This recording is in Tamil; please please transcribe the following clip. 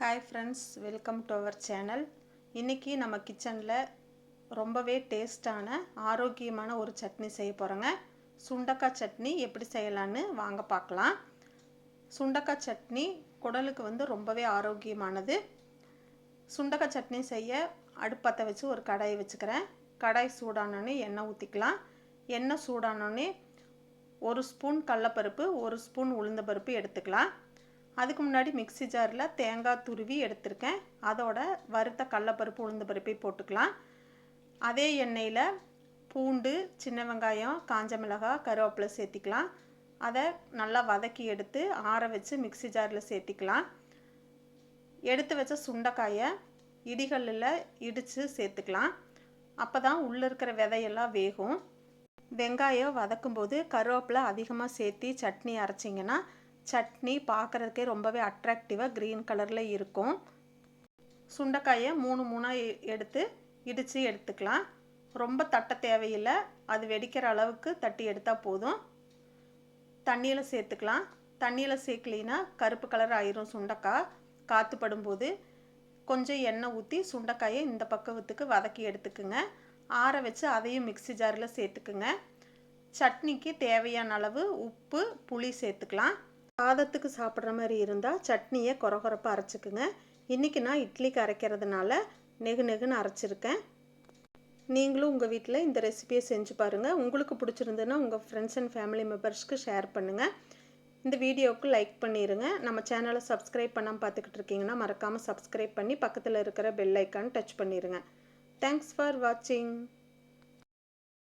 Hi friends welcome to our channel இன்றைக்கி நம்ம கிச்சனில் ரொம்பவே டேஸ்டான ஆரோக்கியமான ஒரு சட்னி செய்ய போகிறோங்க சுண்டக்காய் சட்னி எப்படி செய்யலான்னு வாங்க பார்க்கலாம். சுண்டக்காய் சட்னி குடலுக்கு வந்து ரொம்பவே ஆரோக்கியமானது. சுண்டக்காய் சட்னி செய்ய அடுப்பத்தை வச்சு ஒரு கடாயை வச்சுக்கிறேன். கடாய் சூடானோடனே எண்ணெய் ஊற்றிக்கலாம் எண்ணெய் சூடானோடனே ஒரு ஸ்பூன் கடலப்பருப்பு ஒரு ஸ்பூன் உளுந்த பருப்பு எடுத்துக்கலாம். அதுக்கு முன்னாடி மிக்ஸி ஜாரில் தேங்காய் துருவி எடுத்திருக்கேன். அதோட வறுத்த கடலப்பருப்பு உளுந்து பருப்பை போட்டுக்கலாம். அதே எண்ணெயில் பூண்டு சின்ன வெங்காயம் காஞ்ச மிளகாய் கருவேப்பிலை சேர்த்திக்கலாம். அதை நல்லா வதக்கி எடுத்து ஆற வச்சு மிக்ஸி ஜாரில் சேர்த்திக்கலாம். எடுத்து வச்ச சுண்டைக்காயை இடிகளில் இடித்து சேர்த்துக்கலாம். அப்போ தான் உள்ளே இருக்கிற விதையெல்லாம் வேகும். வெங்காயம் வதக்கும்போது கருவேப்பிலை அதிகமாக சேர்த்தி சட்னி அரைச்சிங்கன்னா சட்னி பார்க்குறதுக்கே ரொம்பவே அட்ராக்டிவாக க்ரீன் கலரில் இருக்கும். சுண்டைக்காயை மூணு மூணாக எடுத்து இடித்து எடுத்துக்கலாம். ரொம்ப தட்ட தேவையில்லை. அது வெடிக்கிற அளவுக்கு தட்டி எடுத்தால் போதும். தண்ணியில் சேர்த்துக்கலாம். தண்ணியில் சேர்க்கலினா கருப்பு கலர் ஆயிரும் சுண்டைக்காய். காற்றுப்படும்போது கொஞ்சம் எண்ணெய் ஊற்றி சுண்டைக்காயை இந்த பக்கத்துக்கு வதக்கி எடுத்துக்குங்க. ஆற வச்சு அதையும் மிக்ஸி ஜாரில் சேர்த்துக்குங்க. சட்னிக்கு தேவையான அளவு உப்பு புளி சேர்த்துக்கலாம். சாதத்துக்கு சாப்பிட்ற மாதிரி இருந்தால் சட்னியை குறகுறப்பாக அரைச்சிக்குங்க. இன்றைக்கி நான் இட்லிக்கு அரைக்கிறதுனால நெகு நெகுன்னு அரைச்சிருக்கேன். நீங்களும் உங்கள் வீட்டில் இந்த ரெசிபியை செஞ்சு பாருங்கள் உங்களுக்கு பிடிச்சிருந்துன்னா உங்கள் ஃப்ரெண்ட்ஸ் அண்ட் ஃபேமிலி மெம்பர்ஸ்க்கு ஷேர் பண்ணுங்கள் இந்த வீடியோவுக்கு லைக் பண்ணிடுங்க நம்ம சேனலை சப்ஸ்கிரைப் பண்ணாமல் பார்த்துக்கிட்டு இருக்கீங்கன்னா மறக்காமல் சப்ஸ்கிரைப் பண்ணி பக்கத்தில் இருக்கிற பெல் ஐக்கான் டச் பண்ணிடுங்க தேங்க்ஸ் ஃபார் வாட்சிங்